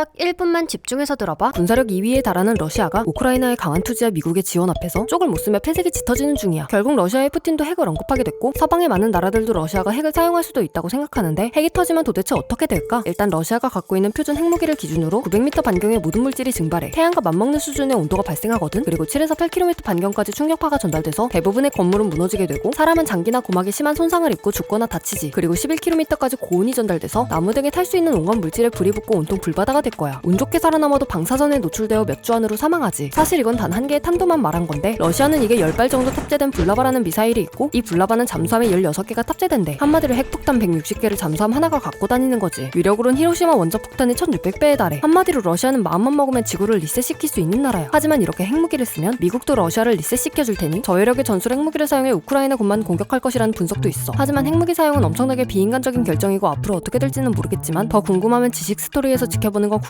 딱 1분만 집중해서 들어봐. 군사력 2위에 달하는 러시아가 우크라이나의 강한 투지와 미국의 지원 앞에서 쪽을 못 쓰며 폐색이 짙어지는 중이야. 결국 러시아의 푸틴도 핵을 언급하게 됐고 서방의 많은 나라들도 러시아가 핵을 사용할 수도 있다고 생각하는데 핵이 터지면 도대체 어떻게 될까? 일단 러시아가 갖고 있는 표준 핵무기를 기준으로 900m 반경의 모든 물질이 증발해 태양과 맞먹는 수준의 온도가 발생하거든. 그리고 7에서 8km 반경까지 충격파가 전달돼서 대부분의 건물은 무너지게 되고 사람은 장기나 고막에 심한 손상을 입고 죽거나 다치지. 그리고 11km까지 고온이 전달돼서 나무 등에 탈 수 있는 온갖 물질에 불이 붙고 온통 불바다가 될 거야. 운 좋게 살아남아도 방사선에 노출되어 몇 주 안으로 사망하지. 사실 이건 단 한 개의 탄도만 말한 건데 러시아는 이게 10발 정도 탑재된 불라바라는 미사일이 있고 이 불라바는 잠수함에 16개가 탑재된대. 한마디로 핵폭탄 160개를 잠수함 하나가 갖고 다니는 거지. 위력으로는 히로시마 원자 폭탄의 1600배에 달해. 한마디로 러시아는 마음만 먹으면 지구를 리셋시킬 수 있는 나라야. 하지만 이렇게 핵무기를 쓰면 미국도 러시아를 리셋시켜 줄 테니 저위력의 전술 핵무기를 사용해 우크라이나 군만 공격할 것이라는 분석도 있어. 하지만 핵무기 사용은 엄청나게 비인간적인 결정이고 앞으로 어떻게 될지는 모르겠지만 더 궁금하면 지식 스토리에서 지켜보는 건